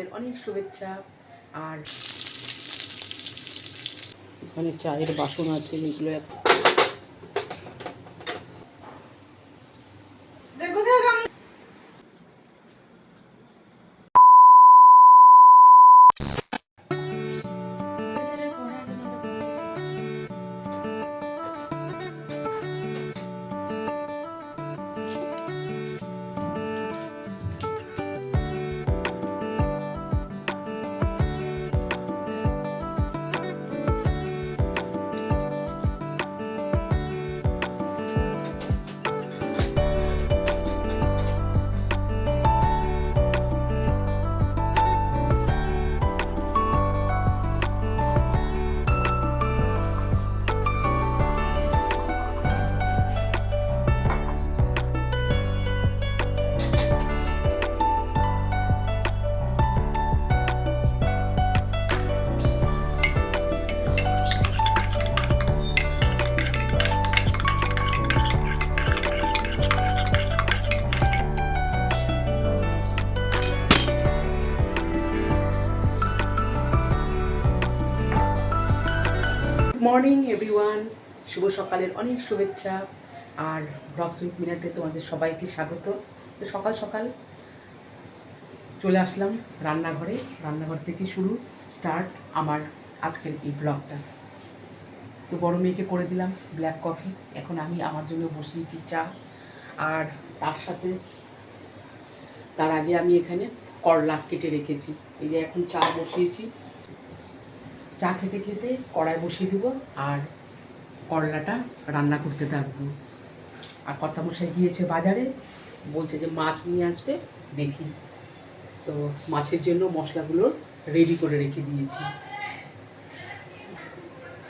সকালের অনেক শুভেচ্ছা। আর এখানে চায়ের বাসন আছে এগুলো মর্নিং এভরিওয়ান শুভ সকালের অনেক শুভেচ্ছা। আর ব্লগস উইথ মিনাতে তোমাদের সবাইকে স্বাগত। তো সকাল সকাল চলে আসলাম রান্নাঘরে। রান্নাঘর থেকে শুরু স্টার্ট আমার আজকের এই ব্লগটা তো বড় মেয়েকে করে দিলাম ব্ল্যাক কফি এখন আমি আমার জন্য বসিয়েছি চা। আর তার সাথে, তার আগে আমি এখানে করলা কেটে রেখেছি। এই যে এখন চা বসিয়েছি। চা খেতে খেতে কড়াই বসিয়ে দেবো আর করলাটা রান্না করতে থাকব। আর কর্তামশাই গিয়েছে বাজারে, বলছে যে মাছ নিয়ে আসবে, দেখি। তো মাছের জন্য মশলাগুলো রেডি করে রেখে দিয়েছি।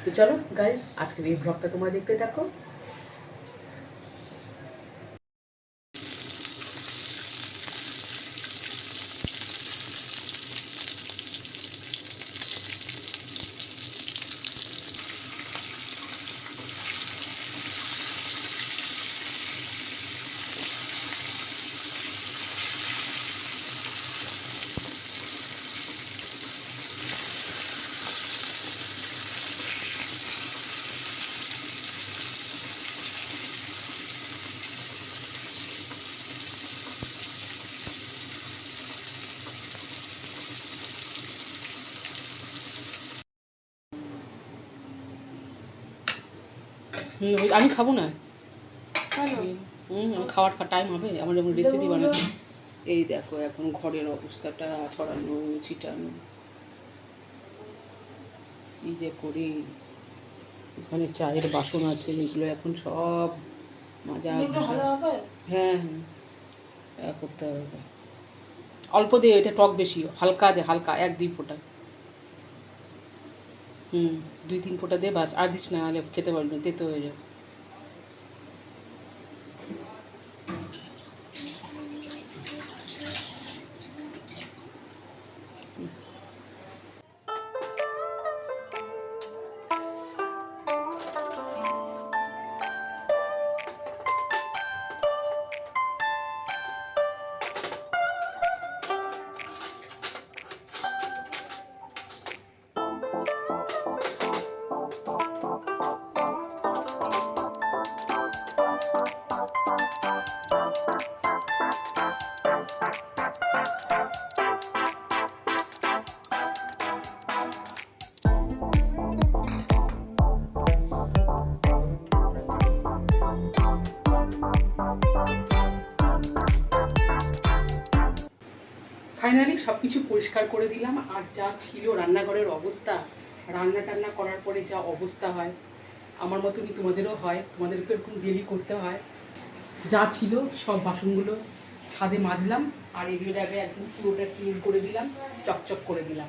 তো চলো গাইস আজকের এই ব্লগটা তোমরা দেখতে থাকো। আমি খাব না। হুম আমার খাওয়ার টাইম হবে আমার যেমন রেসিপি বানাতে। এই দেখো এখন ঘরের অবস্থাটা ছড়ানো ছিটানো। কি যে করি? ওখানে চায়ের বাসন আছে এগুলো এখন সব মাজা হ্যাঁ হ্যাঁ। করতে হবে। অল্প দিয়ে এটা টক বেশি হালকা দে হালকা এক দুই ফোঁটা। হুম। দুই, তিন ফোঁটা দে বাস। আর দিস না হলে খেতে পারবি তেতো হয়ে যাবে। ফাইনালি সব কিছু পরিষ্কার করে দিলাম। আর যা ছিল রান্নাঘরের অবস্থা, রান্না টান্না করার পরে যা অবস্থা হয়, আমার মতনই তোমাদেরও হয় তোমাদেরকে এরকম ডেলি করতে হয়। যা ছিল সব বাসনগুলো ছাদে মাজলাম, আর এগুলোর আগে একদম পুরোটা ক্লিন করে দিলাম, চকচক করে দিলাম।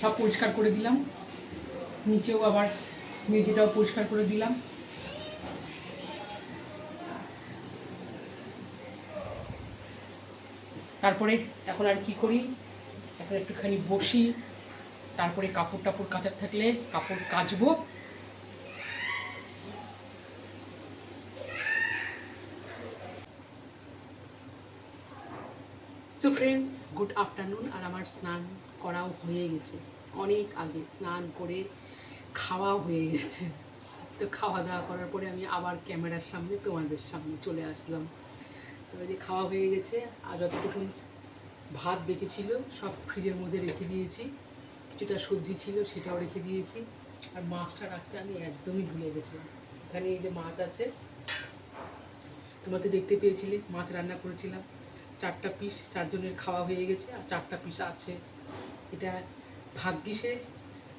সব পরিষ্কার করে দিলাম। নিচেও আবার মেঝেটাও পরিষ্কার করে দিলাম। তারপরে এখন আর কি করি? এখন একটুখানি বসি। তারপরে কাপড় টাপড় কাচার থাকলে কাপড় কাচবো। তো ফ্রেন্ডস গুড আফটারনুন আর আমার স্নান করাও হয়ে গেছে। অনেক আগে স্নান করে খাওয়াও হয়ে গেছে। তো খাওয়া দাওয়া করার পরে আমি আবার ক্যামেরার সামনে তোমাদের সামনে চলে আসলাম। এই যে খাওয়া হয়ে গেছে, আর যতটুকু ভাত বেঁচেছিল সব ফ্রিজের মধ্যে রেখে দিয়েছি। কিছুটা সবজি ছিল, সেটাও রেখে দিয়েছি। আর মাছটা রাখতে আমি একদমই ভুলে গেছিলাম এখানে এই যে মাছ আছে তোমরা তো দেখতে পেয়েছিলে, মাছ রান্না করেছিলাম। চারটা পিস, চারজনের খাওয়া হয়ে গেছে, আর চারটা পিস আছে। এটা ভাগ্যিসে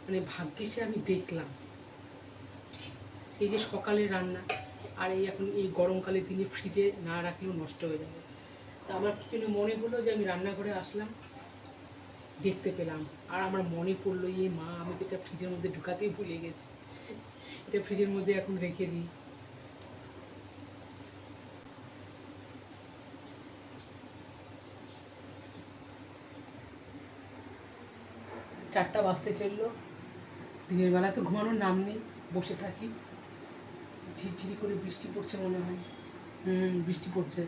মানে ভাগ্যিসে আমি দেখলাম। সেই যে সকালে রান্না আর এই এখন এই গরমকালের দিনে ফ্রিজে না রাখলেও নষ্ট হয়ে যাবে। তা আমার কি মনে হলো যে আমি রান্নাঘরে আসলাম, দেখতে পেলাম। আর আমার মনে পড়ল এই মা, আমি তো এটা ফ্রিজের মধ্যে ঢুকাতেই ভুলে গেছি। এটা ফ্রিজের মধ্যে এখন রেখে দিই। চারটা বাজতে চলল। দিনের বেলা তো ঘুমানোর নাম নেই, বসে থাকি। ঝিরঝিরি করে বৃষ্টি পড়ছে মনে হয়। হুম, বৃষ্টি পড়ছে।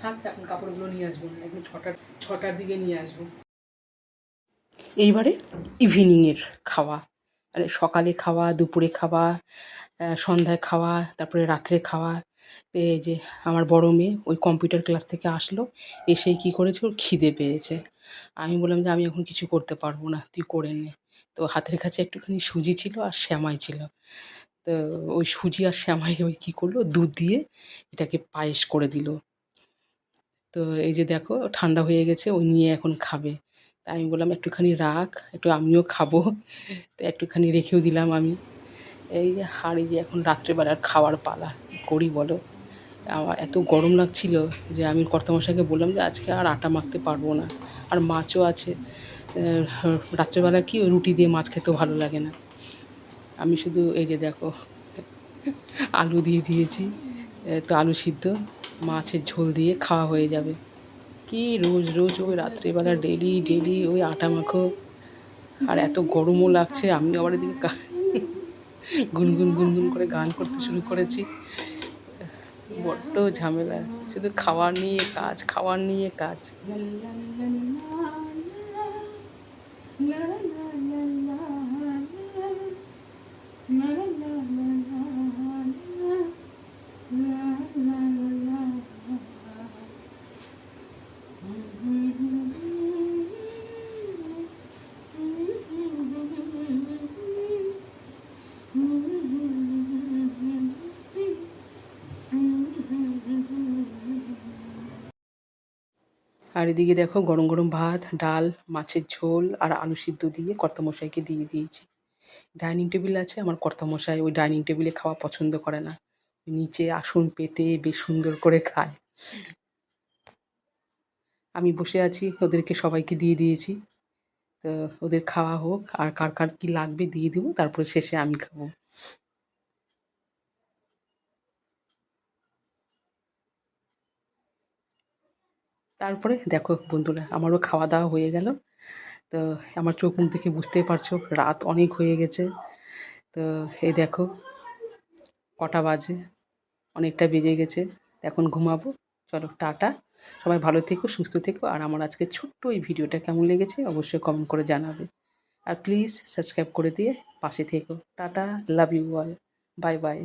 থাক, এখন কাপড়গুলো নিয়ে আসব, একদম ছটার ছটার দিকে নিয়ে আসব। এইবারে ইভিনিংয়ের খাওয়া মানে সকালে খাওয়া, দুপুরে খাওয়া সন্ধ্যায় খাওয়া, তারপরে রাত্রে খাওয়া। এই যে আমার বড় মেয়ে, ওই কম্পিউটার ক্লাস থেকে আসলো এসেই কী করেছে? ওর খিদে পেয়েছে। আমি বললাম যে, আমি এখন কিছু করতে পারব না, তুই করে নে। তো হাতের কাছে একটুখানি সুজি ছিল আর শ্যামাই ছিল। তো ওই সুজি আর শ্যামাই ওই কী করল? দুধ দিয়ে এটাকে পায়েস করে দিল। তো এই যে দেখো, ঠান্ডা হয়ে গেছে ওই নিয়ে এখন খাবে। তাই আমি বললাম, একটুখানি রাখ, একটু আমিও খাব। তো একটুখানি রেখেও দিলাম আমি। এই আর যে এখন রাত্রেবেলার খাওয়ার পালা করি বলো? আমার এত গরম লাগছিল যে আমি কর্তামশাইকে বললাম যে, আজকে আর আটা মাখতে পারব না। আর মাছও আছে। রাত্রেবেলা কি রুটি দিয়ে মাছ খেতেও ভালো লাগে না। আমি শুধু এই যে দেখো আলু দিয়ে দিয়েছি। তো আলু সিদ্ধ মাছের ঝোল দিয়ে খাওয়া হয়ে যাবে। কি রোজ রোজ ওই রাত্রেবেলা ডেলি ডেলি ওই আটা মাখো। আর এত গরমও লাগছে আমি আবার এদিকে গুনগুন গুনগুন করে গান করতে শুরু করেছি। বড্ড ঝামেলা শুধু খাওয়ার নিয়ে কাজ খাওয়ার নিয়ে কাজ। আর এদিকে দেখো গরম গরম ভাত, ডাল, মাছের ঝোল আর আলু সিদ্ধ দিয়ে কর্তামশাইকে দিয়ে দিয়েছি। ডাইনিং টেবিল আছে, আমার কর্তামশাই ওই ডাইনিং টেবিলে খাওয়া পছন্দ করে না। নিচে আসন পেতে বেশ সুন্দর করে খায়। আমি বসে আছি, ওদেরকে সবাইকে দিয়ে দিয়েছি। তো ওদের খাওয়া হোক আর কার কার কী লাগবে দিয়ে দেবো, তারপরে শেষে আমি খাব। তারপরে দেখো বন্ধুরা, আমারও খাওয়া দাওয়া হয়ে গেল। তো আমার চোখ মুখ দেখে বুঝতেই পারছ, রাত অনেক হয়ে গেছে। তো এই দেখো, কটা বাজে, অনেকটা বেজে গেছে। এখন ঘুমাবো। চলো, টাটা। সবাই ভালো থেকো, সুস্থ থেকো। আর আমার আজকে ছোট্ট এই ভিডিওটা কেমন লেগেছে অবশ্যই কমেন্ট করে জানাবে। আর প্লিজ সাবস্ক্রাইব করে দিয়ে পাশে থেকো। Tata love you all bye bye